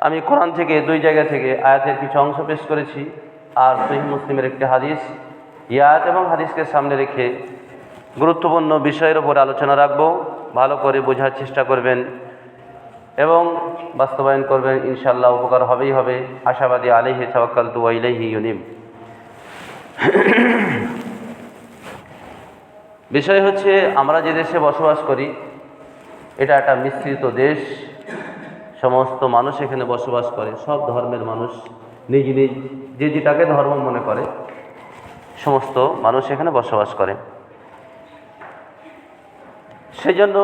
আমি কোরআন থেকে দুই জায়গা থেকে আয়াতের কিছু অংশ পেশ করেছি। আর সহি মুসলিমের একটি হাদিস। ইয়াত এবং হাদিসকে সামনে রেখে গুরুত্বপূর্ণ বিষয়ের উপর আলোচনা রাখব। ভালো করে বোঝার চেষ্টা করবেন এবং বাস্তবায়ন করবেন। ইনশাল্লাহ উপকার হবেই হবে। আশাবাদী আলিহি তাওয়াক্কাল তু ইলাইহি ইউনিব। বিষয় হচ্ছে, আমরা যে দেশে বসবাস করি, এটা একটা মিশ্রিত দেশ। সমস্ত মানুষ এখানে বসবাস করে, সব ধর্মের মানুষ, নিজ নিজ, যে যেটাকে ধর্ম মনে করে, সমস্ত মানুষ এখানে বসবাস করে। সেজন্য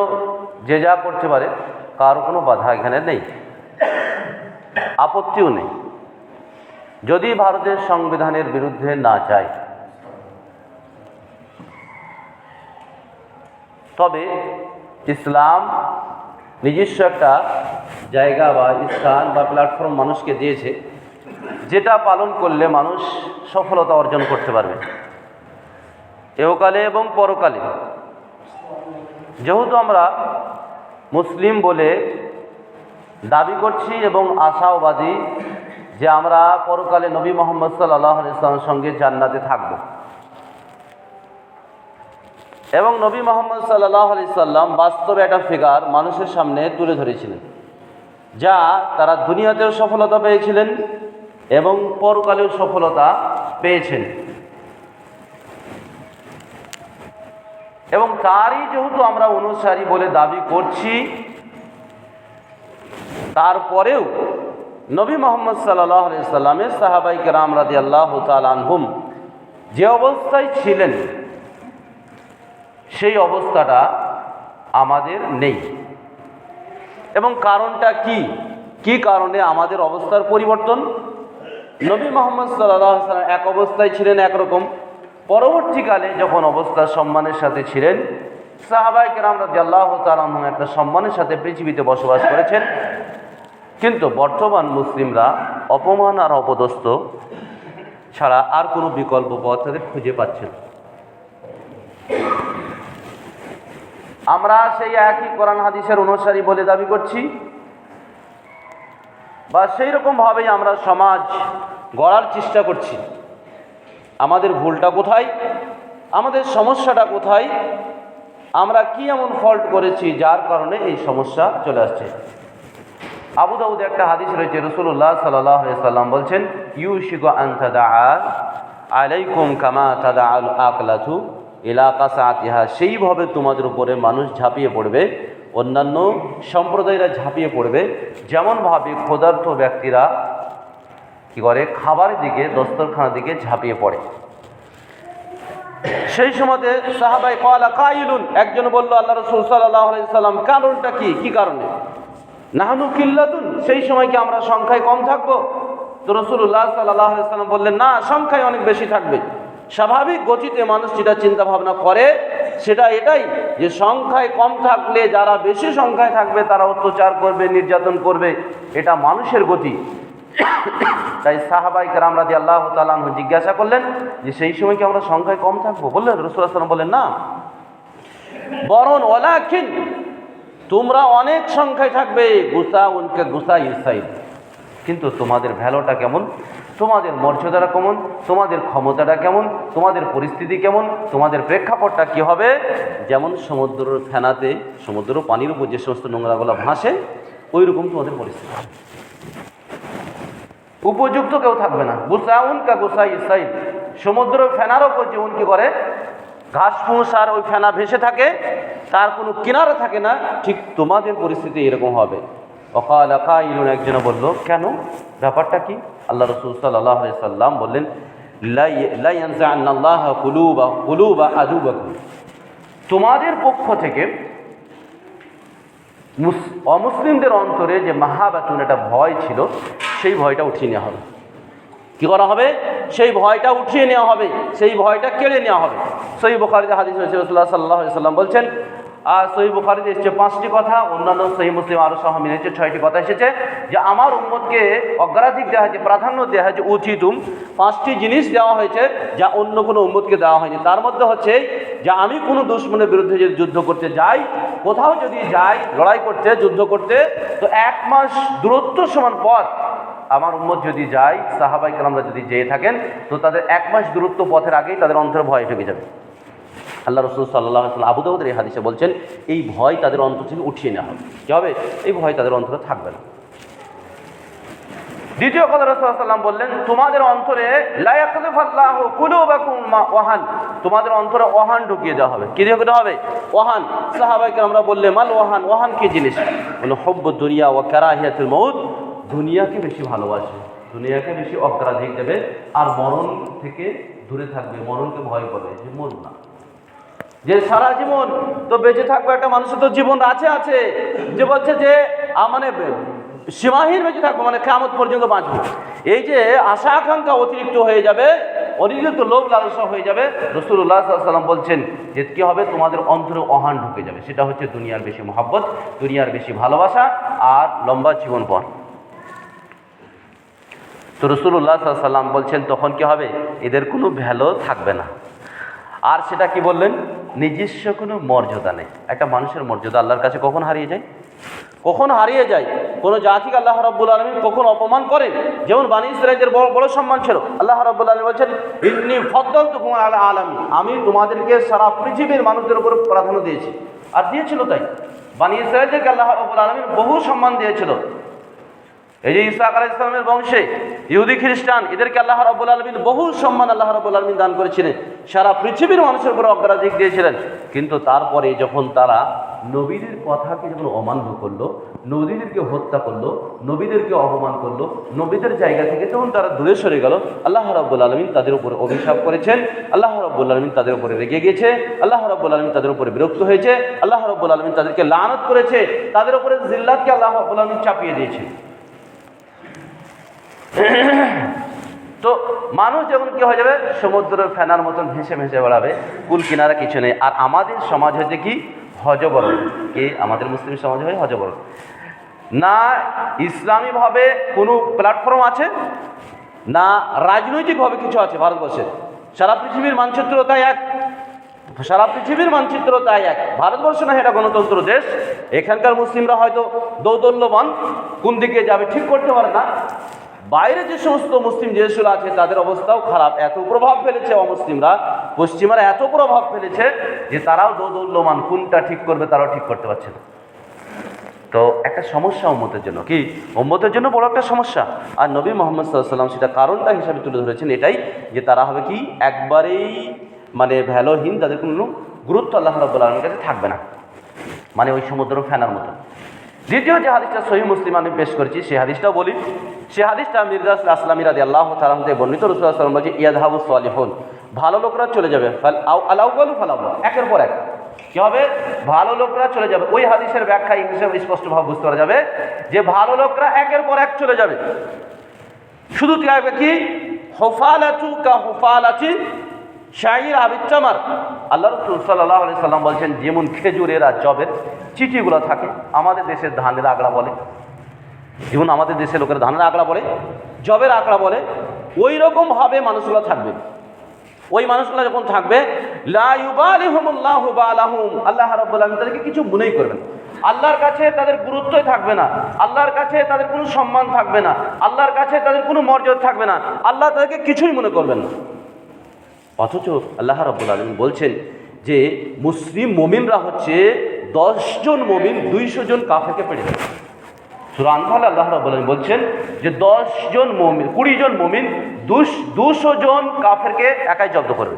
যে যা করতে পারে, কারও কোনো বাধা এখানে নেই, আপত্তিও নেই। যদি ভারতের সংবিধানের বিরুদ্ধে না যায়, তবে ইসলাম নিজস্ব একটা জায়গা বা স্থান বা প্ল্যাটফর্ম মানুষকে দিয়েছে, যেটা পালন করলে মানুষ সফলতা অর্জন করতে পারবে। এহকালে এবং পরকালে। যেহেতু আমরা মুসলিম বলে দাবি করছি এবং আশাওবাদী যে আমরা পরকালে নবী মোহাম্মদ সাল্লাহ ইসলামের সঙ্গে জান্নাতে থাকব। এবং নবী মোহাম্মদ সাল্লাহ আলি সাল্লাম বাস্তবে একটা ফিগার মানুষের সামনে তুলে ধরেছিলেন, যা তারা দুনিয়াতেও সফলতা পেয়েছিলেন এবং পরকালেও সফলতা পেয়েছেন। এবং তারই যেহেতু আমরা অনুসারী বলে দাবি করছি, তারপরেও নবী মোহাম্মদ সাল্লাহ সাল্লামের সাহাবাই কেরাম রাদি আল্লাহ আনহুম যে অবস্থায় ছিলেন সেই অবস্থাটা আমাদের নেই। এবং কারণটা কি? কি কারণে আমাদের অবস্থার পরিবর্তন? নবী মোহাম্মদ সাল্লাম এক অবস্থায় ছিলেন একরকম। পরবর্তীকালে যখন অবস্থা সম্মানের সাথে ছিলেন সাহাবাই কেরাম রাজি আল্লাহ তালাম একটা সম্মানের সাথে পৃথিবীতে বসবাস করেছেন। কিন্তু বর্তমান মুসলিমরা অপমান আর অপদস্থ ছাড়া আর কোনো বিকল্প পথ তাদের খুঁজে পাচ্ছেন না। আমরা সেই একই কোরআন হাদিসের অনুসারী বলে দাবি করছি। বা সেই রকমভাবেই আমরা সমাজ গড়ার চেষ্টা করছি। আমাদের ভুলটা কোথায়? আমাদের সমস্যাটা কোথায়? আমরা কি এমন ফল্ট করেছি যার কারণে এই সমস্যা চলে আসছে? আবু দাউদ একটা হাদিস রয়েছে রসুল্লাহ সাল্লাহ সাল্লাম বলছেন ইউ শিগো আন্তাদা আলাইকুম কামা তাদা আল আকলাথু এলাকা সাতিহা সেইভাবে তোমাদের উপরে মানুষ ঝাঁপিয়ে পড়বে, অন্যান্য সম্প্রদায়রা ঝাঁপিয়ে পড়বে। যেমনভাবে ক্ষুধার্থ ব্যক্তিরা কি করে? খাবারের দিকে, দস্তরখানার দিকে ঝাঁপিয়ে পড়ে। সেই সময়তে সাহাবাই কলা কাইলুন, একজন বলল, আল্লাহ রসুল সাল্লাম, কারণটা কি? কি কারণে? নাহানু কিল্লাতুন, সেই সময় কি আমরা সংখ্যায় কম থাকব? তো রসুল্লাহ সাল্লাহ সাল্লাম বললেন, না, সংখ্যায় অনেক বেশি থাকবে। স্বাভাবিক গতিতে মানুষ যেটা চিন্তা ভাবনা করে, সেটা এটাই যে সংখ্যায় কম থাকলে, যারা বেশি সংখ্যায় থাকবে, তারা অত্যাচার করবে, নির্যাতন করবে, এটা মানুষের গতি। তাই সাহাবাই কেরাম রাজি আল্লাহ তালাহ জিজ্ঞাসা করলেন যে, সেই সময় কি আমরা সংখ্যায় কম থাকব? বললেন সাল্লাম বললেন, না। বরং ওলাখিন তোমরা অনেক সংখ্যায় থাকবে গুসা উনকে গুসা ইসাইদ কিন্তু তোমাদের ভ্যালোটা কেমন? তোমাদের মর্যাদাটা কেমন? তোমাদের ক্ষমতাটা কেমন? তোমাদের পরিস্থিতি কেমন? তোমাদের প্রেক্ষাপটটা কি হবে? যেমন সমুদ্রের ফেনাতে সমুদ্র পানির উপর যে সমস্ত নোংরাগুলো ভাসে ওই রকম তোমাদের পরিস্থিতি। উপযুক্ত কেউ থাকবে না। গুসাউন কা গুসাই ইসাইদ সমুদ্র ফেনার ওপর যে উন কি করে, ঘাস ফুঁস আর ওই ফেনা ভেসে থাকে, তার কোনো কিনারা থাকে না, ঠিক তোমাদের পরিস্থিতি এরকম হবে। ইলুন একজনে বলল, কেন? ব্যাপারটা কি? আল্লাহ রসুল সাল্লাহ সাল্লাম বললেন তোমাদের পক্ষ থেকে মুস- অমুসলিমদের অন্তরে যে মাহাবাচুন একটা ভয় ছিল, সেই ভয়টা উঠিয়ে নেওয়া হবে। কি করা হবে? সেই ভয়টা উঠিয়ে নেওয়া হবে, সেই ভয়টা কেড়ে নেওয়া হবে। সেই বোখারিতে হাদিস রসুল্লাহ সাল্লাহ সাল্লাম বলছেন সহি বুখারিতে এসেছে পাঁচটি কথা, অন্যান্য সহি মুসলিম আরও সহ মিলেছে, ছয়টি কথা এসেছে যে আমার উম্মতকে অগ্রাধিক দেওয়া হয়েছে, প্রাধান্য দেওয়া হয়েছে উচিতুম। পাঁচটি জিনিস দেওয়া হয়েছে যা অন্য কোনো উম্মতকে দেওয়া হয়নি। তার মধ্যে হচ্ছে যে আমি কোনো দুশ্মনের বিরুদ্ধে যদি যুদ্ধ করতে যাই, কোথাও যদি যাই, লড়াই করতে, যুদ্ধ করতে, তো এক মাস দূরত্ব সমান পথ। আমার উম্মত যদি যায়, সাহাবাই কালামরা যদি যেয়ে থাকেন, তো তাদের এক মাস দূরত্ব পথের আগেই তাদের অন্তরে ভয় ঢুকে যাবে। আল্লাহ রসুল সাল্লাহ সাল্লাম আবু দাউদের এই হাদিসে বলছেন, এই ভয় তাদের অন্তর থেকে উঠিয়ে নেওয়া হবে। কী হবে এই ভয় তাদের অন্তরে থাকবে না। দ্বিতীয় কথা রসুল্লাম বললেন, তোমাদের অন্তরে ওয়াহান। তোমাদের অন্তরে ওহান ঢুকিয়ে দেওয়া হবে। কি দিয়ে দেওয়া হবে? ওহান সাহাবাইকে আমরা বললে মাল ওহান ওহান কি জিনিস? বলে হব্ব দুনিয়া ও কারাহিয়াতুল মৌত দুনিয়াকে বেশি ভালোবাসে, দুনিয়াকে বেশি অগ্রাধিক দেবে, আর মরণ থেকে দূরে থাকবে। মরণকে ভয় করবে যে মরব না। যে সারা জীবন তো বেঁচে থাকবে একটা মানুষের তো জীবন আছে আছে। যে বলছে যে মানে সীমাহীন বেঁচে থাকব মানে কেমন পর্যন্ত বাঁচবো। এই যে আশা আকাঙ্ক্ষা অতিরিক্ত হয়ে যাবে, অতিরিক্ত লোভ লালসা হয়ে যাবে রসুল্লাহ সাল্লাম বলছেন যে, কী হবে? তোমাদের অন্তরে অহান ঢুকে যাবে। সেটা হচ্ছে দুনিয়ার বেশি মহাব্বত, দুনিয়ার বেশি ভালোবাসা আর লম্বা জীবন পর। তো রসুল্লাহ সাল্লাম বলছেন, তখন কি হবে? এদের কোনো ভ্যালু থাকবে না। আর সেটা কি বললেন? নিজস্ব কোনো মর্যাদা নেই। একটা মানুষের মর্যাদা আল্লাহর কাছে কখন হারিয়ে যায়? কখন হারিয়ে যায়? কোনো জাতিকে আল্লাহ রব্বুল আলমী কখন অপমান করেন? যেমন বাণী ইসরাইলদের বড় বড় সম্মান ছিল। আল্লাহ রব্বুল আলমী বলছেন, ইন্নি ফদ্দল তো কুমার আল্লাহ আলমী। আমি তোমাদেরকে সারা পৃথিবীর মানুষদের উপর প্রাধান্য দিয়েছি। আর দিয়েছিল তাই। বাণী ইসরাইলদেরকে আল্লাহ রব্বুল আলমীর বহু সম্মান দিয়েছিল। এই যে ইসা আলাহ ইসলামের বংশে ইহুদি, খ্রিস্টান, এদেরকে আল্লাহ রব্বুল আলমিন বহু সম্মান আল্লাহ রব্বুল আলমিন দান করেছিলেন। সারা পৃথিবীর মানুষের উপর অগ্রাধিক দিয়েছিলেন। কিন্তু তারপরে যখন তারা নবীদের কথাকে যখন অমান্য করল, নবীদেরকে হত্যা করল, নবীদেরকে অপমান করল, নবীদের জায়গা থেকে তখন তারা দূরে সরে গেল, আল্লাহ রব্বুল আলমিন তাদের উপরে অভিশাপ করেছেন, আল্লাহ রব্বুল আলমিন তাদের উপরে রেগে গেছে আল্লাহ রব্বুল আলমিন তাদের উপরে বিরক্ত হয়েছে, আল্লাহ রব্বুল আলমিন তাদেরকে লানত করেছে, তাদের উপরে জিল্লাতকে আল্লাহ রব্বুল আলমিন চাপিয়ে দিয়েছে। তো মানুষ যখন কি হয়ে যাবে? সমুদ্রের ফেনার মতন ভেসে ভেসে বেড়াবে, কুল কিনারা কিছু নেই। আর আমাদের সমাজ হচ্ছে কি? হজবরণ। কি? আমাদের মুসলিম সমাজ হয় হজবরণ। না ইসলামীভাবে কোনো প্ল্যাটফর্ম আছে? না রাজনৈতিকভাবে কিছু আছে ভারতবর্ষে? সারা পৃথিবীর মানচিত্র তাই এক। সারা পৃথিবীর মানচিত্র তাই এক। ভারতবর্ষ না এটা গণতন্ত্র দেশ? এখানকার মুসলিমরা হয়তো দৌদল্যবান কোন দিকে যাবে ঠিক করতে পারে না। বাইরে যে সমস্ত মুসলিম দেশগুলো আছে, তাদের অবস্থাও খারাপ। এত প্রভাব ফেলেছে অমুসলিমরা। পশ্চিমারা এত প্রভাব ফেলেছে যে তারাও দৌদল্যমান, কোনটা ঠিক করবে তারাও ঠিক করতে পারছে না। তো একটা সমস্যা উম্মতের জন্য। কি? উম্মতের জন্য বড় একটা সমস্যা। আর নবী মোহাম্মদ সাল্লাম সেটা কারণটা হিসাবে তুলে ধরেছেন এটাই যে তারা হবে কি? একবারেই মানে ভ্যালোহীন তাদের কোনো গুরুত্ব আল্লাহ আলমীর কাছে থাকবে না। মানে ওই সমুদ্র ফেনার মতো দ্বিতীয় যে হাদিসটা সহি মুসলিম আমি পেশ করেছি সেই হাদিসটাও বলি। সে হাদিসটা মির্জাস আসলামী রাদি আল্লাহ তালাম থেকে বর্ণিত। রসুল্লাহ সাল্লাম বলছে ইয়াদহাবু সালিহুন। ভালো লোকরা চলে যাবে। ফাল আউ আলাউবালু ফালাউবা একের পর এক। কী হবে? ভালো লোকরা চলে যাবে। ওই হাদিসের ব্যাখ্যা ইংলিশে স্পষ্টভাবে বুঝতে পারা যাবে যে ভালো লোকরা একের পর এক চলে যাবে। শুধু কি হবে কি? হোফাল হোফালাচু কা হোফাল হোফালাচি শাহির আবিচ্চামার আল্লাহ রসুল সাল্লাহ আলি সাল্লাম বলছেন, যেমন খেজুরের আর জবের চিঠিগুলো থাকে, আমাদের দেশের ধানের আগড়া বলে। যেমন আমাদের দেশের লোকের ধানের আগড়া বলে জবের আগড়া বলে, ওই রকমভাবে মানুষগুলো থাকবে। ওই মানুষগুলো যখন থাকবে আল্লাহ তাদেরকে কিছু মনেই করবেন আল্লাহর কাছে তাদের গুরুত্বই থাকবে না। আল্লাহর কাছে তাদের কোনো সম্মান থাকবে না। আল্লাহর কাছে তাদের কোনো মর্যাদা থাকবে না। আল্লাহ তাদেরকে কিছুই মনে করবেন না। অথচ আল্লাহ রাব্বুল আলামিন বলছেন যে মুসলিম মমিনরা হচ্ছে দশজন মমিন দুইশো জন কাফেরকে পেড়ে দেবে সুরা আনফাল আল্লাহ রাব্বুল আলামিন বলছেন যে দশজন মমিন কুড়ি জন মমিন দুশো জন কাফেরকে একাই জব্দ করবে।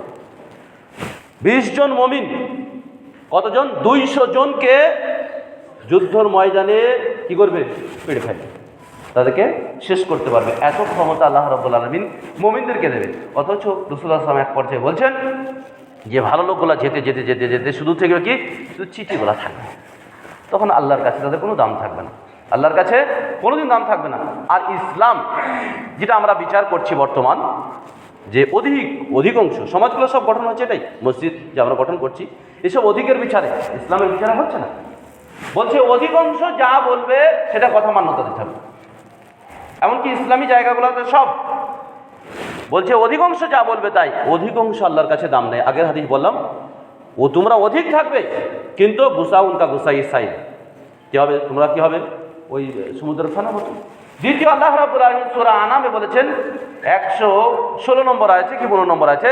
বিশ জন মমিন, কতজন? দুইশো জনকে যুদ্ধর ময়দানে কি করবে? পেড়ে ফেলবে। তাদেরকে শেষ করতে পারবে। এত ক্ষমতা আল্লাহ রব্বুল আলমিন মোমিনদেরকে দেবে। অথচ রসুল্লাহ আসলাম এক পর্যায়ে বলছেন যে, ভালো লোকগুলো যেতে যেতে যেতে যেতে শুধু থেকে কি? শুধু চিঠিগুলো থাকবে। তখন আল্লাহর কাছে তাদের কোনো দাম থাকবে না। আল্লাহর কাছে কোনোদিন দাম থাকবে না। আর ইসলাম, যেটা আমরা বিচার করছি বর্তমান, যে অধিক, অধিকাংশ, সমাজগুলো সব গঠন হচ্ছে এটাই। মসজিদ যে আমরা গঠন করছি, এসব অধিকের বিচারে। ইসলামের বিচারে হচ্ছে না। বলছে, অধিকাংশ যা বলবে, সেটা কথা মান্যতা দিতে হবে। এমনকি ইসলামী জায়গাগুলোতে সব। বলছে, অধিকাংশ যা বলবে তাই। অধিকাংশ আল্লাহর কাছে দাম নেই। আগের হাদিস বললাম, ও তোমরা অধিক থাকবে, কিন্তু গুসাউন কা গুসাই সাই কি হবে? তোমরা কি হবে? ওই সমুদ্রের ফানা মতো। দ্বিতীয় আল্লাহ রাবুল আলমিন সুরা আনামে বলেছেন, একশো ষোলো নম্বর আছে কি পনেরো নম্বর আছে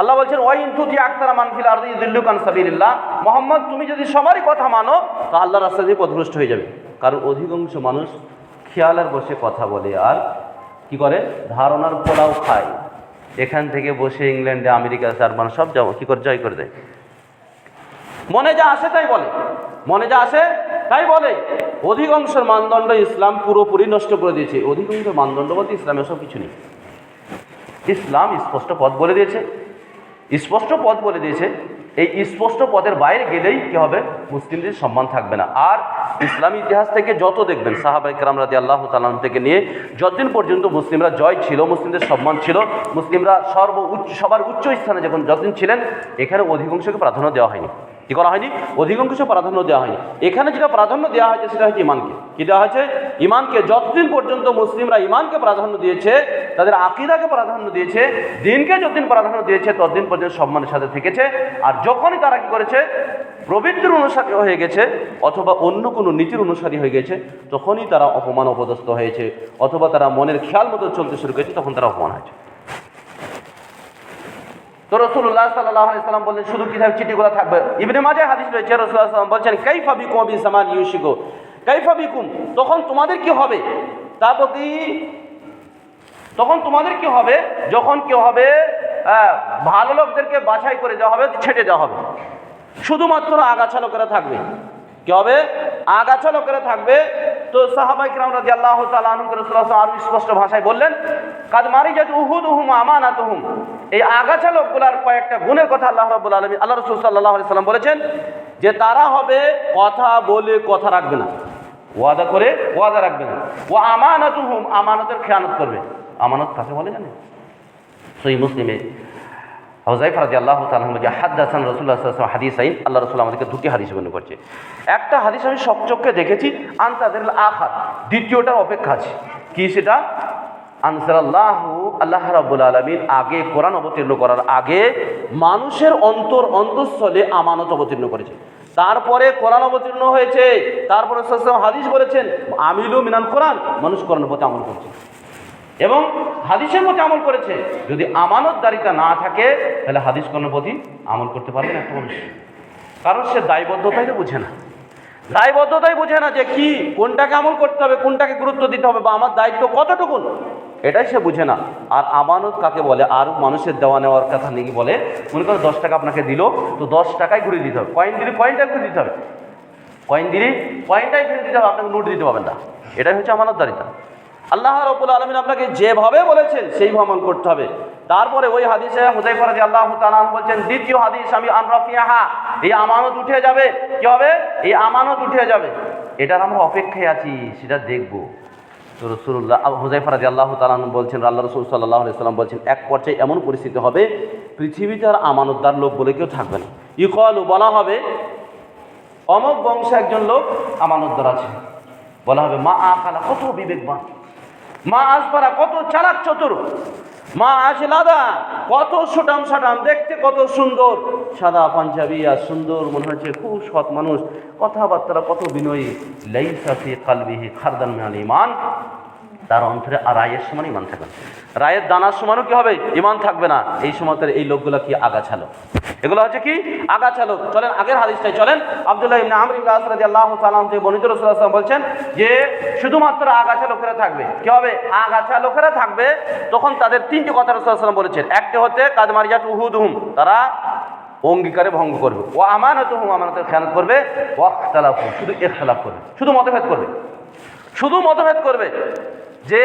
আল্লাহ বলছেন ওয়াইন তুতি আক্তারা মানফিল আর দিল্লু কান সাবিল্লাহ মোহাম্মদ, তুমি যদি সবারই কথা মানো, তা আল্লাহ রাস্তা দিয়ে পথভ্রষ্ট হয়ে যাবে। কারণ অধিকাংশ মানুষ খেয়ালের বসে কথা বলে, আর কি করে? ধারণার পোলাও খায়। এখান থেকে বসে ইংল্যান্ডে, আমেরিকা, জার্মান, সব যাব। কি করে? জয় করে দেয়। মনে যা আসে তাই বলে। মনে যা আসে তাই বলে। অধিকাংশের মানদণ্ড ইসলাম পুরোপুরি নষ্ট করে দিয়েছে। অধিকাংশ মানদণ্ড বলতে ইসলামে সব কিছু নেই। ইসলাম স্পষ্ট পথ বলে দিয়েছে। স্পষ্ট পথ বলে দিয়েছে এই স্পষ্ট পদের বাইরে গেলেই কি হবে? মুসলিমদের সম্মান থাকবে না। আর ইসলামী ইতিহাস থেকে যত দেখবেন সাহাবাই রাজি আল্লাহ তালাম থেকে নিয়ে যতদিন পর্যন্ত মুসলিমরা জয় ছিল, মুসলিমদের সম্মান ছিল, মুসলিমরা সর্ব উচ্চ, সবার উচ্চ স্থানে যখন যতদিন ছিলেন, এখানে অধিকাংশকে প্রাধান্য দেওয়া হয়নি। কি করা হয়নি? অধিকাংশ প্রাধান্য দেওয়া হয়নি। এখানে যেটা প্রাধান্য দেওয়া হয়েছে সেটা হচ্ছে ইমানকে কি দেওয়া হয়েছে? ইমানকে যতদিন পর্যন্ত মুসলিমরা ইমানকে প্রাধান্য দিয়েছে, তাদের আকিদাকে প্রাধান্য দিয়েছে, দিনকে যতদিন প্রাধান্য দিয়েছে, ততদিন পর্যন্ত সম্মানের সাথে থেকেছে। আর যখনই তারা কি করেছে? প্রবৃত্তির অনুসারী হয়ে গেছে, অথবা অন্য কোনো নীতির অনুসারী হয়ে গেছে, তখনই তারা অপমান অপদস্থ হয়েছে, অথবা তারা মনের খেয়াল মতো চলতে শুরু করেছে, তখন তারা অপমান হয়েছে। তো রসুল্লাহ সাল্লাহ সাল্লাম বললেন, শুধু কিতাব চিঠিগুলো থাকবে? ইবনে মাঝে হাদিস রয়েছে রসুল্লাহ সাল্লাম বলছেন, কাইফা বিকুম আবি সামান ইউশিকো। কাইফা বিকুম? তখন তোমাদের কি হবে? তা প্রতি তখন তোমাদের কি হবে? যখন কি হবে? ভালো লোকদেরকে বাছাই করে দেওয়া হবে, ছেটে দেওয়া হবে। শুধুমাত্র আগাছা লোকেরা থাকবে। কি হবে? আগাছা লোকেরা থাকবে তো সাহাবাই কিরাম রাজি আল্লাহ আরও স্পষ্ট ভাষায় বললেন কাজ মারি যাতে উহুদ উহুম আমানাত হুম এই আগাছা লোকগুলার কয়েকটা গুণের কথা আল্লাহ রব্বুল আলমী আল্লাহ রসুল সাল্লাহ সাল্লাম বলেছেন যে তারা হবে কথা বলে কথা রাখবে না। ওয়াদা করে ওয়াদা রাখবে না। ও আমানত হুম আমানতের খেয়ানত করবে। আমানত কাকে বলে জানে সেই মুসলিমে হজাই ফরাজি আল্লাহ তালাম যে হাদ্দাসান রসুল্লাহ সাল্লাম হাদিস আইন আল্লাহ রসুল আমাদেরকে দুটি হাদিস বর্ণনা করছে। একটা হাদিস আমি সব সবচক্ষে দেখেছি আন্তাদের আখার, দ্বিতীয়টার অপেক্ষা আছে। কি সেটা? আনসারাল্লাহ আল্লাহ রাব্বুল আলমিন আগে কোরআন অবতীর্ণ করার আগে মানুষের অন্তর অন্তঃস্থলে আমানত অবতীর্ণ করেছে। তারপরে কোরআন অবতীর্ণ হয়েছে, তারপরে হাদিস বলেছেন, আমিলু মিনাল কোরআন মানুষ কোরআন প্রতি আমল করছে। এবং হাদিসের প্রতি আমল করেছে। যদি আমানতদারিতা না থাকে, তাহলে হাদিস কোরআনের প্রতি আমল করতে পারবে না, একটা মানুষ। কারণ সে দায়বদ্ধতাই তো বুঝে না। দায়বদ্ধতাই বোঝে না যে কি, কোনটাকে আমল করতে হবে, কোনটাকে গুরুত্ব দিতে হবে, বা আমার দায়িত্ব কতটুকু। এটাই সে বুঝে না। আর আমানত কাকে বলে? আর মানুষের দেওয়া নেওয়ার কথা নাকি বলে, মনে করো দশ টাকা আপনাকে দিল, তো দশ টাকায় ঘুরে দিতে হবে। কয়েন দিলে কয়েনটা ঘুরে দিতে হবে। কয়েন দিলে কয়েনটাই ফেরত দিতে হবে, আপনাকে নোট দিতে পারবেন না। এটাই হচ্ছে আমানতদারিতা। আল্লাহ রব্বুল আলমিন আপনাকে যেভাবে বলেছেন সেই ভ্রমণ করতে হবে। তারপরে ওই হাদিসে হুজাইফা রাজি আল্লাহ তালান বলছেন, দ্বিতীয় হাদিস, আমি আনরাফিয়াহা এই আমানত উঠে যাবে। কি হবে? এই আমানত উঠে যাবে। এটার আমরা অপেক্ষায় আছি, সেটা দেখব। তো রসুল্লাহ হুজাইফা রাজি আল্লাহ তালান বলছেন, আল্লাহ রসুল সাল্লাহ সাল্লাম বলছেন, এক পর্যায়ে এমন পরিস্থিতি হবে, পৃথিবীতে আর আমানতদার লোক বলে কেউ থাকবে না। ইকলু বলা হবে, অমক বংশে একজন লোক আমানতদার আছে। বলা হবে, মা আকালা, কত বিবেকবান। মা আসপারা কত চালাক চতুর। মা লাদা কত সুটাম সাটাম দেখতে কত সুন্দর। সাদা পাঞ্জাবি আর সুন্দর মনে হচ্ছে খুব সৎ মানুষ। কথাবার্তা কত বিনয়ী। লাইসাফি কালবিহি খারদান ইমান তার অন্তরে আর রায়ের সমান ইমান থাকবে না। রায়ের দানার সমানও কি হবে? ইমান থাকবে না। এই সময় এই লোকগুলো কি আগাছালো? এগুলো হচ্ছে কি? আগাছালো। চলেন আগের হাদিসটাই চলেন। আব্দুল্লাহ ইবনে আমর ইবনে আসরাদি আল্লাহ সালাম থেকে বনিত রসুল্লাহ বলছেন যে, শুধুমাত্র আগাছা লোকেরা থাকবে। কি হবে? আগাছা লোকেরা থাকবে। তখন তাদের তিনটি কথা রসুল্লাহ বলেছেন। একটা হতে কাদ মারিয়াত উহুদহুম। তারা অঙ্গীকারে ভঙ্গ করবে। ও আমানত হুম আমানতের খেয়ানত করবে। ওয়াখতালাফ শুধু এখতালাফ করবে। শুধু মতভেদ করবে। শুধু মতভেদ করবে। যে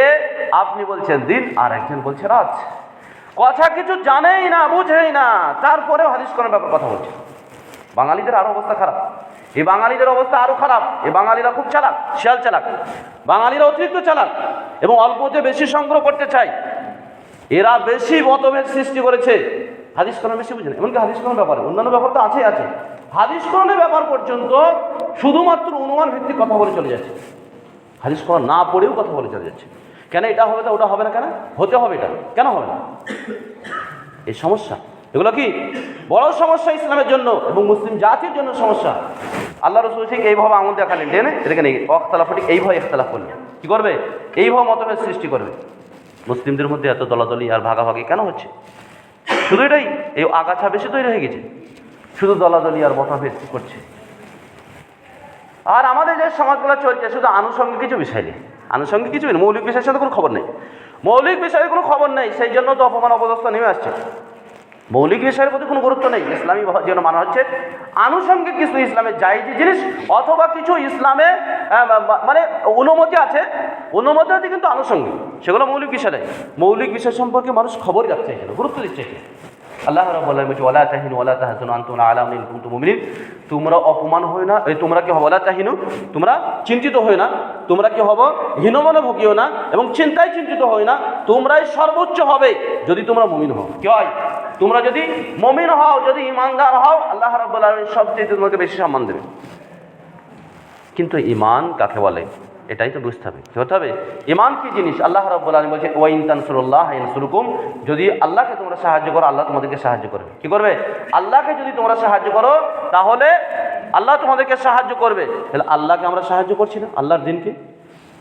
আপনি বলছেন দিন, আর একজন বলছে রাত। কথা কিছু জানেই না, বুঝেই না। তারপরেও হাদিস করার ব্যাপার কথা বলছে। বাঙালিদের আরও অবস্থা খারাপ। এই বাঙালিদের অবস্থা আরও খারাপ। এই বাঙালিরা খুব চালাক, শিয়াল চালাক। বাঙালিরা অতিরিক্ত চালাক এবং অল্পতে বেশি সংগ্রহ করতে চায়, এরা বেশি মতভেদ সৃষ্টি করেছে। হাদিস কোরআন বেশি বুঝে না। এমনকি হাদিস কোরআন ব্যাপারে, অন্যান্য ব্যাপার তো আছেই, আছে। হাদিস কোরআনের ব্যাপার পর্যন্ত শুধুমাত্র অনুমান ভিত্তিক কথা বলে চলে যাচ্ছে। হাদিস কোরআন না পড়েও কথা বলে চলে যাচ্ছে। কেন এটা হবে না, ওটা হবে না কেন? হতে হবে এটা। কেন হবে না? এই সমস্যা। এগুলো কি? বড় সমস্যা ইসলামের জন্য এবং মুসলিম জাতির জন্য সমস্যা। আল্লাহ রসুল ঠিক এইভাবে আঙুল দেখালেন টেনে এটাকে নেই অখতালাফটি এইভাবে ইখতলাফ করলেন কী করবে? এইভাবে মতভেদ সৃষ্টি করবে। মুসলিমদের মধ্যে এত দলাদলি আর ভাগাভাগি কেন হচ্ছে? শুধু এটাই, এই আগাছা বেশি তৈরি হয়ে গেছে। শুধু দলাদলি আর মতভেদ করছে। আর আমাদের যে সমাজগুলো চলছে, শুধু আনুষঙ্গিক কিছু বিষয় নেই। আনুষঙ্গিক কিছু নেই, মৌলিক বিষয়ের সাথে কোনো খবর নেই। মৌলিক বিষয়ে কোনো খবর নেই, সেই জন্য তো অপমান, অপদস্থ নেমে আসছে। মৌলিক বিষয়ের প্রতি কোনো গুরুত্ব নেই, ইসলামী যেন মানা হচ্ছে। আনুষঙ্গিক কিছু ইসলামের জায়জি জিনিস, অথবা কিছু ইসলামে মানে অনুমতি আছে। অনুমতি আছে কিন্তু আনুষঙ্গিক। সেগুলো মৌলিক বিষয় নেই। মৌলিক বিষয় সম্পর্কে মানুষ খবর যাচ্ছে গুরুত্ব দিচ্ছে এখানে। আল্লাহ রাব্বুল বলছে, ওয়ালা তাহিনু ওয়ালা তাহজানু, আনতুম আলাম কুনতুম মুমিনিন। তোমরা অপমান হয় না, এই তোমরা কি হবে? ওয়ালা তাহিনু, তোমরা চিন্তিত হয় না, তোমরা কি হব? হীনমনে ভুগিও না এবং চিন্তায় চিন্তিত হয় না, তোমরাই সর্বোচ্চ হবে যদি তোমরা মুমিন হও। কি হয়? তোমরা যদি মমিন হও, যদি ইমানদার হও, আল্লাহ রাব্বুল আলামিন সবচেয়ে তোমাকে বেশি সম্মান দেবে। কিন্তু ইমান কাকে বলে? এটাই তো বুঝতে হবে। কি হতে হবে? ইমান কি জিনিস? আল্লাহ রাব্বুল আলামিন বলছে ওয়াইন তানসুরুল্লাহ ইয়ানসুরুকুম। যদি আল্লাহকে তোমরা সাহায্য করো, আল্লাহ তোমাদেরকে সাহায্য করবে। কি করবে? আল্লাহকে যদি তোমরা সাহায্য করো, তাহলে আল্লাহ তোমাদেরকে সাহায্য করবে। তাহলে আল্লাহকে আমরা সাহায্য করছি না? আল্লাহর দিনকে?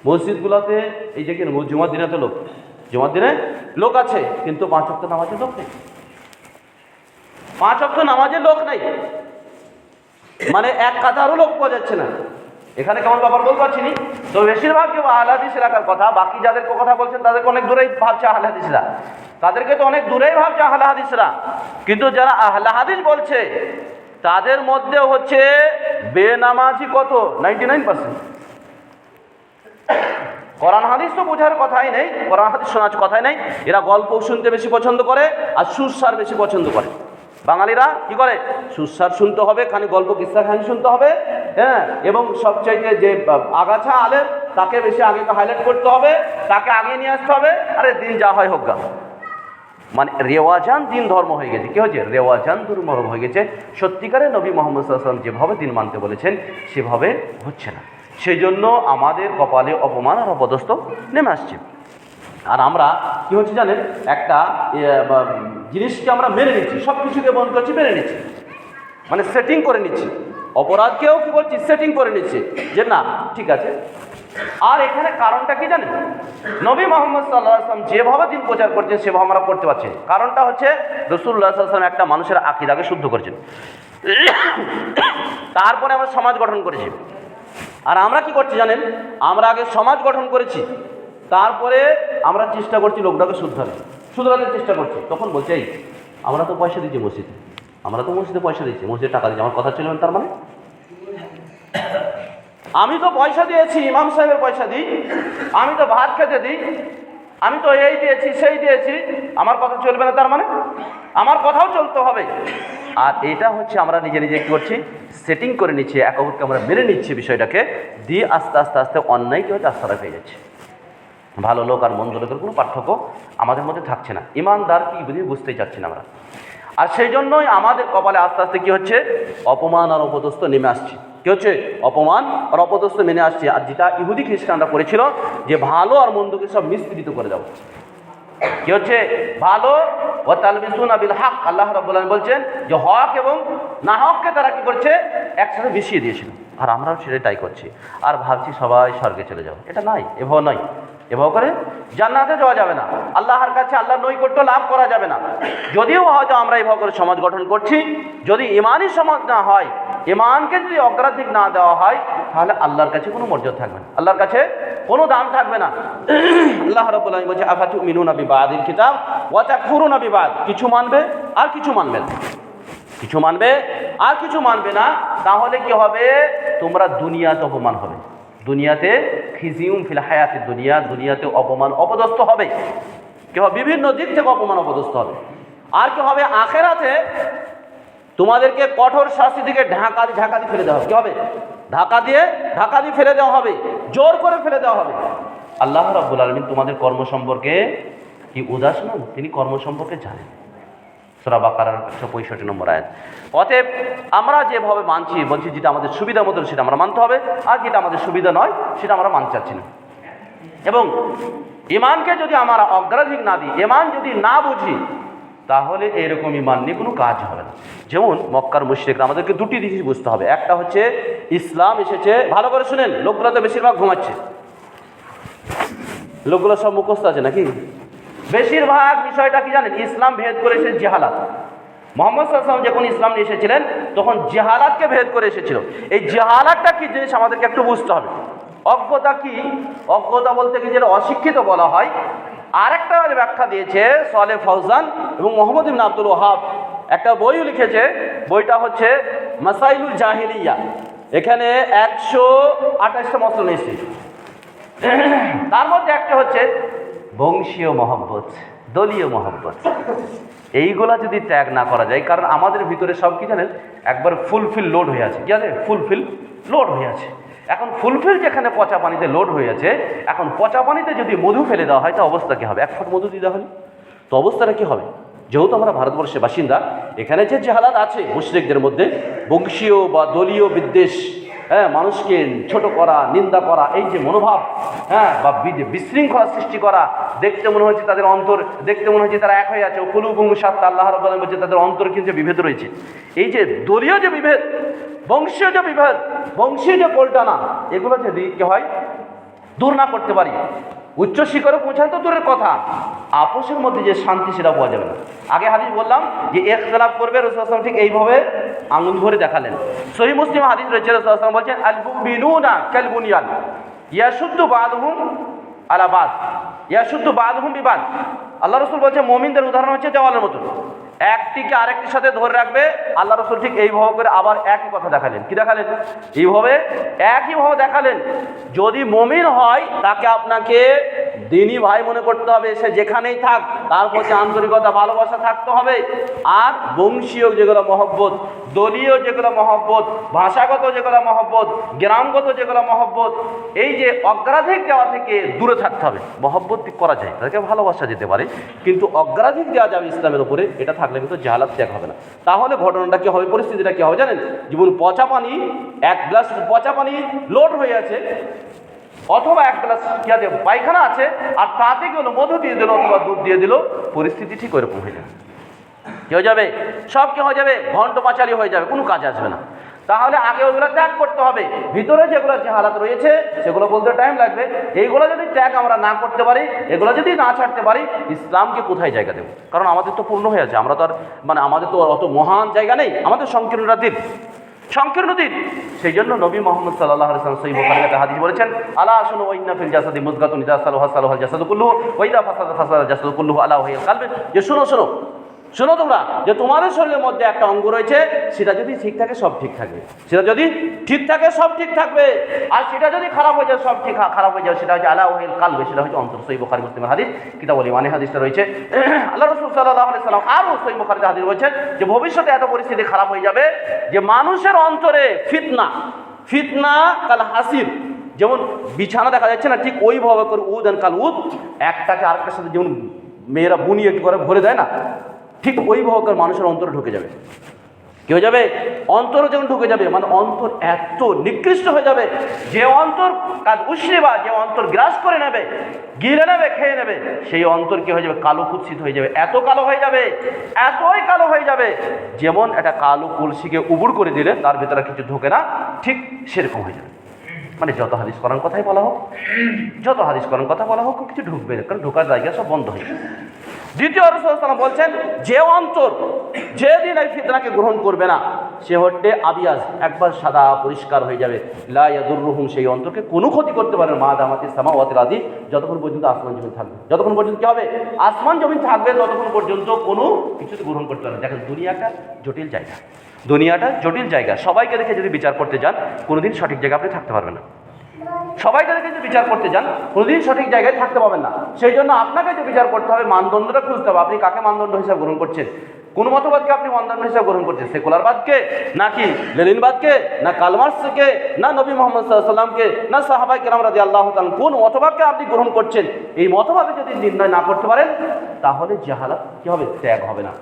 মসজিদগুলোতে এই যে কি, জুমার দিনে তো লোক, জুমার দিনে লোক আছে, কিন্তু পাঁচ অক্ট নামাজের লোক নেই। পাঁচ অক্ট নামাজের লোক নেই। মানে এক কাতারও লোক পাওয়া যাচ্ছে না। এখানে কেমন ব্যাপার বলতে পারছি তো বেশিরভাগ কেউ আহলাদিস এলাকার কথা, বাকি যাদের কথা বলছেন তাদেরকে অনেক দূরেই ভাবছে আহলাদিসরা। তাদেরকে তো অনেক দূরেই ভাবছে আহলাহাদিসরা কিন্তু যারা আহলাহাদিস বলছে, তাদের মধ্যে হচ্ছে বেনামাজি কত? Ninety nine percent. কোরআন হাদিস তো বোঝার কথাই নেই, কোরআন হাদিস শোনার কথাই নেই। এরা গল্প শুনতে বেশি পছন্দ করে আর সুরসার বেশি পছন্দ করে। বাঙালিরা কি করে? সুরসার শুনতে হবে খানি গল্প কিস্সা খানি শুনতে হবে হ্যাঁ? এবং সবচাইতে যে আগাছা আলেম তাকে বেশি আগে হাইলাইট করতে হবে, তাকে আগে নিয়ে আসতে হবে। আরে দিন যা হয় হোক গা। মানে রেওয়াজান দিন ধর্ম হয়ে গেছে। কি হয়েছে? রেওয়াজান ধর্ম হয়ে গেছে। সত্যিকারে নবী মোহাম্মদ সাল্লাম যেভাবে দিন মানতে বলেছেন, সেভাবে হচ্ছে না। সেই জন্য আমাদের কপালে অপমান আর অপদস্থ নেমে আসছে। আর আমরা কি হচ্ছে জানেন? একটা জিনিসকে আমরা মেনে নিচ্ছি সব কিছুকে বন্ধ করছি, মেনে নিচ্ছি। মানে সেটিং করে নিচ্ছি। অপরাধকেও কি বলছি? সেটিং করে নিচ্ছি। যে না, ঠিক আছে। আর এখানে কারণটা কি জানেন? নবী মোহাম্মদ সাল্লাহ আসলাম যেভাবে দিন প্রচার করছেন, সেভাবে আমরা করতে পারছি। কারণটা হচ্ছে রসুল্লাহ সাল্লাম একটা মানুষের আকিদাকে শুদ্ধ করেছেন। তারপরে আমরা সমাজ গঠন করেছি। আর আমরা কি করছি জানেন? আমরা আগে সমাজ গঠন করেছি। তারপরে আমরা চেষ্টা করছি লোকটাকে শুধরাতে। শুধরাতে চেষ্টা করছি। তখন বলছে, এই, আমরা তো পয়সা দিচ্ছি মসজিদে। আমরা তো মসজিদে পয়সা দিচ্ছি মসজিদে টাকা দিচ্ছি আমার কথা ছিল তার মানে? আমি তো পয়সা দিয়েছি, ইমাম সাহেবের পয়সা দিই। আমি তো ভাত খেতে দিই। আমি তো এই দিয়েছি, সেই দিয়েছি। আমার কথা চলবে না তার মানে? আমার কথাও চলতে হবে। আর এটা হচ্ছে আমরা নিজে নিজে কী করছি? সেটিং করে নিচ্ছি। এক আমরা মেনে নিচ্ছি বিষয়টাকে। দিয়ে আস্তে আস্তে আস্তে অন্যায় কী হচ্ছে আস্থাটা পেয়ে যাচ্ছে। ভালো লোক আর মন্দ লোকের কোনো পার্থক্য আমাদের মধ্যে থাকছে না। ইমানদার কি বুঝি বুঝতেই চাচ্ছি না আমরা। আর সেই জন্যই আমাদের কপালে আস্তে আস্তে কী হচ্ছে? অপমান আর অপদস্থ নেমে আসছে। কি হচ্ছে? অপমান আর অপদস্থ মেনে আসছে। আর যেটা ইহুদি খ্রিস্টানরা করেছিল যে ভালো আর মন্দকে সব মিশ্রিত করে দেওয়া কি হচ্ছে? ভালো ও তালবিসুন আবিল হক। আল্লাহ আলামিন বলছেন যে হক এবং না হককে তারা কি করছে? একসাথে মিশিয়ে দিয়েছিল। আর আমরাও সেটাই করছি। আর ভাবছি সবাই স্বর্গে চলে যাব। এটা নাই, এভাবে নয়। এভাবে করে জান্নাতে যাওয়া যাবে না। আল্লাহর কাছে আল্লাহর নৈকট্য লাভ করা যাবে না। যদিও হয়তো আমরা এভাবে করে সমাজ গঠন করছি, যদি ইমানই সমাজ না হয়, ইমানকে যদি অগ্রাধিক না দেওয়া হয়, তাহলে আল্লাহর কাছে কোনো মর্যাদা থাকবে না। আল্লাহর কাছে কোনো দাম থাকবে না। আল্লাহ রাব্বুল আলামিন বলছে আফাতু মিনুনা বিবাদিল কিতাব ওয়া তাকফুরুনা বিবাদ। কিছু মানবে, আর কিছু মানবে না। কিছু মানবে, আর কিছু মানবে না। তাহলে কি হবে? তোমরা দুনিয়াতে অপমান হবে। দুনিয়াতে খিজিউম ফিল হায়াতে দুনিয়া, দুনিয়াতে অপমান অপদস্থ হবে। কি হবে? বিভিন্ন দিক থেকে অপমান অপদস্থ হবে। আর কি হবে? আখেরাতে তোমাদেরকে কঠোর শাস্তি থেকে ঢাকা দিয়ে ঢাকা দিয়ে ফেলে দেওয়া হবে। কি হবে? ঢাকা দিয়ে ঢাকা দিয়ে ফেলে দেওয়া হবে। জোর করে ফেলে দেওয়া হবে। আল্লাহ রাব্বুল আলমিন তোমাদের কর্ম সম্পর্কে কি উদাস নন? তিনি কর্ম সম্পর্কে জানেন। সোরা বাকারার একশো পঁয়ষট্টি নম্বর আয়াত। অতএব আমরা যেভাবে মানছি, বলছি যেটা আমাদের সুবিধা মতন সেটা আমরা মানতে হবে, আর যেটা আমাদের সুবিধা নয়, সেটা আমরা মানতে চাচ্ছি না। এবং ইমানকে যদি আমরা অগ্রাধিক না দিই ইমান যদি না বুঝি, তাহলে এরকম ইমান নিয়ে কোনো কাজ হবে না। যেমন মক্কার মুশ্রিকরা আমাদেরকে দুটি জিনিস বুঝতে হবে। একটা হচ্ছে, ইসলাম এসেছে, ভালো করে শুনেন, লোকগুলো তো বেশিরভাগ ঘুমাচ্ছে। লোকগুলো সব মুখস্থ আছে নাকি? বেশিরভাগ বিষয়টা কি জানেন? ইসলাম ভেদ করে এসেছে জেহালাত। মোহাম্মদ সাল্লাম যখন ইসলাম নিয়ে এসেছিলেন, তখন জেহালাতকে ভেদ করে এসেছিল। এই জেহালাতটা কি জিনিস আমাদেরকে একটু বুঝতে হবে। অজ্ঞতা কি? অজ্ঞতা বলতে কি যেটা অশিক্ষিত বলা হয়। আরেকটা ব্যাখ্যা দিয়েছে সলে ফৌজান এবং মোহাম্মদ ইবিন আব্দুল ওহাব একটা বইও লিখেছে, বইটা হচ্ছে মাসাইলুল জাহিলিয়া। এখানে একশো আঠাশটা মশলা এসেছে তার মধ্যে একটা হচ্ছে বংশীয় মহব্বত, দলীয় মহব্বত। এইগুলা যদি ত্যাগ না করা যায়, কারণ আমাদের ভিতরে সব কি জানেন? একবার ফুলফিল লোড হয়ে আছে। কি জানেন? ফুলফিল লোড হয়ে আছে। এখন ফুলফিল যেখানে পচা পানিতে লোড হয়ে আছে, এখন পচা পানিতে যদি মধু ফেলে দেওয়া হয়, তো অবস্থা কী হবে? এক ফুট মধু দিয়ে দেওয়া হলে? তো অবস্থাটা কী হবে? যেহেতু আমরা ভারতবর্ষের বাসিন্দা, এখানে যে জেহালাত আছে মুশ্রিকদের মধ্যে, বংশীয় বা দলীয় বিদ্বেষ হ্যাঁ মানুষকে ছোট করা, নিন্দা করা, এই যে মনোভাব হ্যাঁ বা বিশৃঙ্খলা সৃষ্টি করা, দেখতে মনে হচ্ছে তাদের অন্তর, দেখতে মনে হচ্ছে তারা এক হয়ে আছে। কুলু বুঙ্গু সাত্তা, আল্লাহ রব্বাল বলছে তাদের অন্তর কিন্তু বিভেদ রয়েছে। এই যে দলীয় যে বিভেদ, বংশীয় যে বিভেদ, বংশীয় যে পল্টানা, এগুলো যদি কি হয়, দূর না করতে পারি উচ্চ শিখরে পৌঁছানো তো দূরের কথা। আপোষের মধ্যে যে শান্তি, সেটা পাওয়া যাবে না। আগে হাদিস বললাম যে একতলাপ করবে রসুলাম ঠিক এইভাবে আঙুল ধরে দেখালেন। সহি মুসলিম হাদিস রয়েছে, রসুল আসলাম বলছেন আলবিনু না ক্যালবুনিয়াল ইয়া শুদ্ধ বাদ। হুম আলাবাদ বাদহুম শুদ্ধ বাদ হুম বিবাদ। আল্লাহ রসুল বলছে মমিনদের উদাহরণ হচ্ছে দেওয়ালের মতন। একটিকে আরেকটির সাথে ধরে রাখবে, আল্লাহ রসুল ঠিক এইভাবে করে আবার একই কথা দেখালেন। কি দেখালেন? এইভাবে একইভাবে দেখালেন। যদি মমিন হয়, তাকে আপনাকে দিনই ভাই মনে করতে হবে, সে যেখানেই থাক, তার প্রতি আন্তরিকতা, ভালোবাসা থাকতে হবে। আর বংশীয় যেগুলো মহব্বত, দলীয় যেগুলো মহব্বত, ভাষাগত যেগুলো মহব্বত, গ্রামগত যেগুলো মহব্বত, এই যে অগ্রাধিক দেওয়া থেকে দূরে থাকতে হবে। মহব্বত করা যায়, তাদেরকে ভালোবাসা যেতে পারে, কিন্তু অগ্রাধিক দেওয়া যাবে ইসলামের উপরে, এটা থাকলে কিন্তু জাহালাত ত্যাগ হবে না। তাহলে ঘটনাটা কি হবে? পরিস্থিতিটা কি হবে জানেন? যেমন পচা পানি, এক গ্লাস পচা পানি লোড হয়ে আছে, অথবা এক গ্লাস ইয়াতে পায়খানা আছে, আর তাতে গেলো মধু দিয়ে দিল অথবা দুধ দিয়ে দিল। পরিস্থিতি ঠিক ওইরকম হয়ে যাবে। কি হয়ে যাবে? সব কি হয়ে যাবে? ঘন্ট পাঁচালি হয়ে যাবে। কোনো কাজ আসবে না। তাহলে আগে ওইগুলো ত্যাগ করতে হবে। ভিতরে যেগুলো হালাত রয়েছে, সেগুলো বলতে টাইম লাগবে। এইগুলো যদি ত্যাগ আমরা না করতে পারি, এগুলো যদি না ছাড়তে পারি, ইসলামকে কোথায় জায়গা দেবো? কারণ আমাদের তো পূর্ণ হয়ে আছে। আমরা তো আর মানে আমাদের তো অত মহান জায়গা নেই। আমাদের সংকীর্ণরা দিন সংকীর্ণ দিন সেই জন্য নবী মোহাম্মদ সাল্লাহ আলসালাম সই বোখারিতে হাদিস বলেছেন, আলা শুনো ওইনা ফিল জাসাদি মুদগাতুন ইদা সালুহা সালুহা জাসাদু কুল্লুহু ওইদা ফাসাদা ফাসাদা জাসাদু কুল্লুহু আলা ওয়াহিল কালবে। যে শুনো শুনো। শোনো তোমরা, যে তোমাদের শরীরের মধ্যে একটা অঙ্গ রয়েছে, সেটা যদি ঠিক থাকে, সব ঠিক থাকবে সেটা যদি ঠিক থাকে, সব ঠিক থাকবে। আর সেটা যদি খারাপ হয়ে যায়, সব ঠিক খারাপ হয়ে যায়, সেটা হচ্ছে আলা ওহিল কালবে, সেটা হচ্ছে অন্তর। সই বোখারি, মুসলিমের হাদিস কিতাব বলি মানে হাদিসটা রয়েছে। আল্লাহ রসুল সাল্লাহ আলি সাল্লাম আরও সই বোখারিতে হাদিস রয়েছে যে, ভবিষ্যতে এত পরিস্থিতি খারাপ হয়ে যাবে যে, মানুষের অন্তরে ফিতনা ফিতনা কাল হাসির, যেমন বিছানা দেখা যাচ্ছে না, ঠিক ওইভাবে করে উদ আর কাল উদ, একটাকে আরেকটার সাথে যেমন মেয়েরা বুনিয়ে করে ভরে দেয় না ঠিক ওইভাবে করে মানুষের অন্তরে ঢুকে যাবে। কি হয়ে যাবে? অন্তর যখন ঢুকে যাবে মানে অন্তর এত নিকৃষ্ট হয়ে যাবে, যে অন্তর কাজ বা, যে অন্তর গ্রাস করে নেবে, গিলে নেবে, খেয়ে নেবে, সেই অন্তর কি হয়ে যাবে? কালো কুৎসিত হয়ে যাবে। এত কালো হয়ে যাবে, এতই কালো হয়ে যাবে, যেমন একটা কালো কলসিকে উবুড় করে দিলে তার ভেতরে কিছু ঢোকে না, ঠিক সেরকম হয়ে যাবে। মানে যত হাদিস করার কথাই বলা হোক, যত হাদিস করার কথা বলা হোক, কিছু ঢুকবে না, কারণ ঢোকার জায়গা সব বন্ধ হয়ে যাবে। দ্বিতীয় রসুলাম বলছেন, যে অন্তর যেদিন এই ফিতনাকে গ্রহণ করবে না, সে হচ্ছে আবিয়াজ, একবার সাদা পরিষ্কার হয়ে যাবে। লাইয়াদুররুহুম সেই অন্তরকে কোনো ক্ষতি করতে পারে মা দামাতি সামা ওয়াতিল আদি যতক্ষণ পর্যন্ত আসমান জমিন থাকবে। যতক্ষণ পর্যন্ত কী হবে? আসমান জমিন থাকবে, ততক্ষণ পর্যন্ত কোনো কিছুতে গ্রহণ করতে পারবে। দেখেন, দুনিয়াটা জটিল জায়গা। দুনিয়াটা জটিল জায়গা। সবাইকে দেখে যদি বিচার করতে যান, কোনোদিন সঠিক জায়গা আপনি থাকতে পারবেন না। সবাইকে দেখে যদি বিচার করতে যান, কোনোদিন সঠিক জায়গায় থাকতে পাবেন না। সেই জন্য আপনাকে যে বিচার করতে হবে, মানদণ্ডটা খুঁজতে হবে। আপনি কাকে মানদণ্ড হিসাবে গ্রহণ করছেন? কোন মতবাদকে আপনি মানদণ্ড হিসাবে গ্রহণ করছেন? সেকুলারবাদকে? নাকি লেলিনবাদকে না কালমার্সকে? না নবী মোহাম্মদ সাল্লামকে না সাহাবাই কেরাম রাজি আল্লাহ কোন মতবাদকে আপনি গ্রহণ করছেন? এই মতবাদে যদি নির্ণয় না করতে পারেন, তাহলে জাহালাত কি হবে? ত্যাগ হবে না।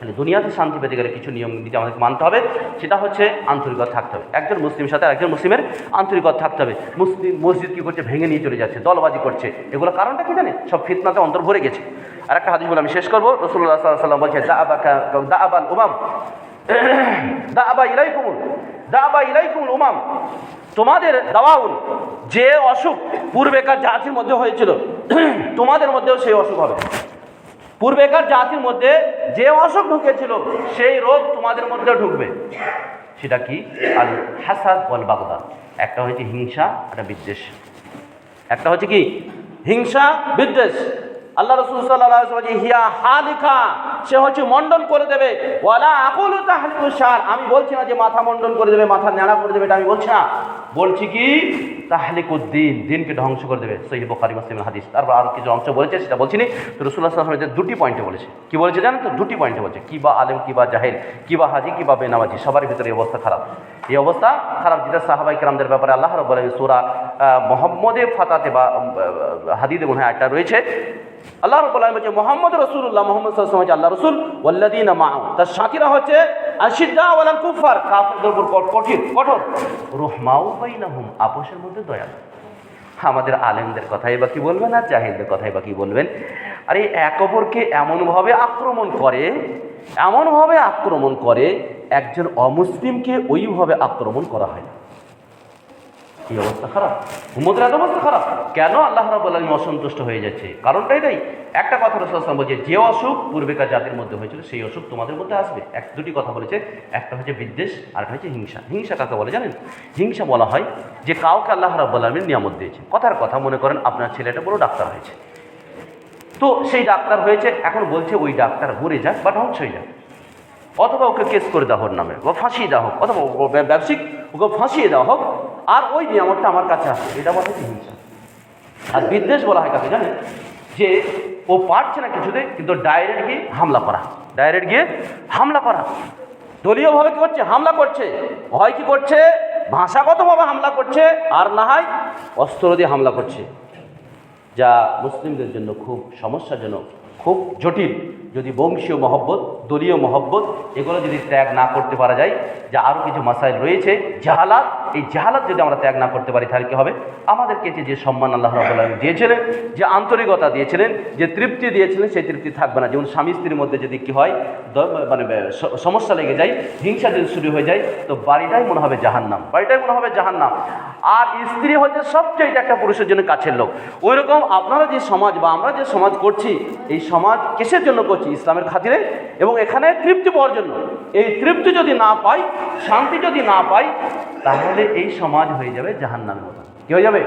তাহলে দুনিয়াতে শান্তি পেতে গেলে কিছু নিয়ম নীতি আমাদেরকে মানতে হবে, সেটা হচ্ছে আন্তরিকতা থাকতে হবে। একজন মুসলিমের সাথে একজন মুসলিমের আন্তরিকতা থাকতে হবে। মুসলিম মসজিদ কী করছে? ভেঙে নিয়ে চলে যাচ্ছে, দলবাজি করছে। এগুলো কারণটা কি জানে সব ফিতনাতে অন্তর ভরে গেছে। আর একটা হাদিস বলে আমি শেষ করব। রসুল্লাহ সাল্লাহ সাল্লাম বলছে দা আবা দা আবাল উমাম। দা আবা ইলাইকুমুল দা আবা ইলাইকুমুল উমাম। তোমাদের দাওয়াউল যে অসুখ পূর্বেকার জাতির মধ্যে হয়েছিল, তোমাদের মধ্যেও সেই অসুখ হবে। পূর্বেকার জাতির মধ্যে যে অসুখ ঢুকেছিল, সেই রোগ তোমাদের মধ্যে ঢুকবে। সেটা কি? আল হাসাদ বল বাগদা একটা হচ্ছে হিংসা, একটা বিদ্বেষ। একটা হচ্ছে কি? হিংসা, বিদ্বেষ। আল্লাহ রসুল সাল্লাহ হিয়া হালিকা। সে হচ্ছে মণ্ডন করে দেবে। ওয়ালা আকুল তাহলিকু আমি বলছি না যে মাথা মণ্ডন করে দেবে, মাথা ন্যাড়া করে দেবে, এটা আমি বলছি না। বলছি কি? তাহলিকুদ্দিন, দিনকে ধ্বংস করে দেবে। সহি বখারি মুসলিমের হাদিস। তারপর আরও কিছু অংশ বলেছে, সেটা বলছি নি তো রসুল্লাহ সাল্লাম দুটি পয়েন্টে বলেছে। কি বলেছে জানেন তো? দুটি পয়েন্টে বলছে। কি বা আলেম কি বা জাহেল কি বা হাজি কি বা বেনামাজি, সবার ভিতরে এই অবস্থা খারাপ। এই অবস্থা খারাপ যেটা সাহাবাই কেরামদের ব্যাপারে আল্লাহ রব সুরা মোহাম্মদে ফাতাতে বা হাদিদে মনে হয় একটা রয়েছে। আল্লাহ রব বলছে মোহাম্মদ রসুল্লাহ মোহাম্মদ হচ্ছে আল্লাহ রসুল ওল্লাদিন মা তার সাথীরা হচ্ছে কুফার কঠিন, কঠোর। বাইনাহুম, আপোষের মধ্যে দয়া আমাদের আলেমদের কথাই বা কি বলবেন আর জাহিলদের কথাই বা কি বলবেন? আর এই এক অপরকে এমনভাবে আক্রমণ করে, এমনভাবে আক্রমণ করে, একজন অমুসলিমকে ওইভাবে আক্রমণ করা হয় এই অবস্থা খারাপ? উম্মদের এত অবস্থা খারাপ? কেন আল্লাহ রাবুল আলম অসন্তুষ্ট হয়ে যাচ্ছে? কারণটাই তাই। একটা কথা রসুলাম বলছে, যে অসুখ পূর্বেকার জাতির মধ্যে হয়েছিল, সেই অসুখ তোমাদের মধ্যে আসবে। এক, দুটি কথা বলেছে। একটা হচ্ছে বিদ্বেষ, আর একটা হচ্ছে হিংসা। হিংসা কাকে বলে জানেন? হিংসা বলা হয় যে কাউকে আল্লাহ রাবুল আলমীর নিয়ামত দিয়েছে। কথার কথা মনে করেন আপনার ছেলেটা বড় ডাক্তার হয়েছে। তো সেই ডাক্তার হয়েছে, এখন বলছে ওই ডাক্তার মরে যাক বা ধ্বংস হয়ে যাক। অথবা ওকে কেস করে দেওয়া হোক নামে, বা ফাঁসিয়ে দেওয়া হোক, অথবা ব্যবসায়িক, ওকে ফাঁসিয়ে দেওয়া হোক আর ওই নিয়ামতটা আমার কাছে আসবে এটা বলা হিংসা? আর বিদ্বেষ বলা হয় কাকে জানেন? যে ও পারছে না কিছুতে, কিন্তু ডাইরেক্ট গিয়ে হামলা করা। ডাইরেক্ট গিয়ে হামলা করা। দলীয়ভাবে কি করছে? হামলা করছে। হয় কি করছে? ভাষাগতভাবে হামলা করছে, আর না হয় অস্ত্র দিয়ে হামলা করছে। যা মুসলিমদের জন্য খুব সমস্যাজনক। খুব জটিল। যদি বংশীয় মহব্বত, দলীয় মহব্বত, এগুলো যদি ত্যাগ না করতে পারা যায়, যা আরও কিছু মাসাইল রয়েছে, জাহালাত, এই জাহালাত যদি আমরা ত্যাগ না করতে পারি, তাহলে কী হবে? আমাদেরকে যে যে সম্মান আল্লাহ রাবুল্লাহ দিয়েছিলেন, যে আন্তরিকতা দিয়েছিলেন, যে তৃপ্তি দিয়েছিলেন, সেই তৃপ্তি থাকবে না। যেমন স্বামী স্ত্রীর মধ্যে যদি কী হয় মানে সমস্যা লেগে যায়, হিংসা যদি শুরু হয়ে যায়, তো বাড়িটাই মনে হবে জাহান্নাম। বাড়িটাই মনে হবে জাহান্নাম। আর স্ত্রী হচ্ছে সবচেয়ে একটা পুরুষের জন্য কাছের লোক। ওই রকম আপনারা যে সমাজ বা আমরা যে সমাজ করছি, এই সমাজ কিসের জন্য করছি? ইসলামের খাতিরে। এবং এখানে তৃপ্তি পাওয়ার জন্য। এই তৃপ্তি যদি না পাই, শান্তি যদি না পাই, তাহলে এই সমাজ হয়ে যাবে জাহান্নামের মতো। কী হয়ে যাবে?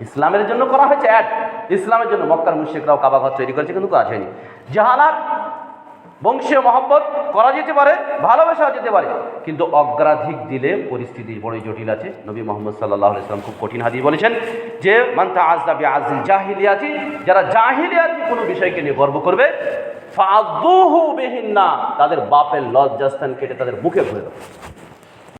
ইসলামের জন্য করা হয়েছে অ্যাড। ইসলামের জন্য মক্কার মুশিকরাও কাবাঘর তৈরি করেছে, কিন্তু কাজ হয়নি। জাহালাত বংশীয় মহব্বত করা যেতে পারে ভালোবাসা যেতে পারে, কিন্তু অগ্রাধিক দিলে পরিস্থিতি বড়ই জটিল আছে। নবী মোহাম্মদ সাল্লাহ ইসলাম খুব কঠিন হাদি বলেছেন যে মান্তা আজদাবি আজিল জাহিলিয়াতি যারা জাহিলিয়াতি কোনো বিষয়কে নিয়ে গর্ব করবে ফাদুহু বিহিন্না, তাদের বাপের লজ্জাস্থান কেটে তাদের মুখে ভরে দেবে